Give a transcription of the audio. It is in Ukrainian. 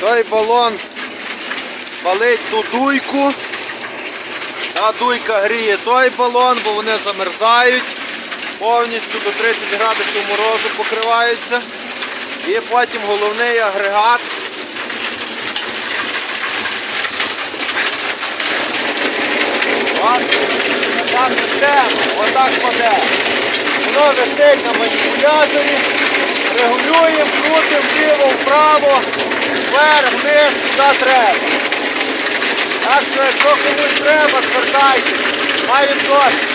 Той балон палить ту дуйку. Та дуйка гріє той балон, бо вони замерзають. Повністю до 30 градусів морозу покриваються. І потім головний агрегат. Така система, отак паде. Воно висить на маніпуляторі, регулюємо, крутимо вліво, вправо, вверх, вниз, куди треба. Так що, якщо комусь треба, звертайтесь. Маємо досвід.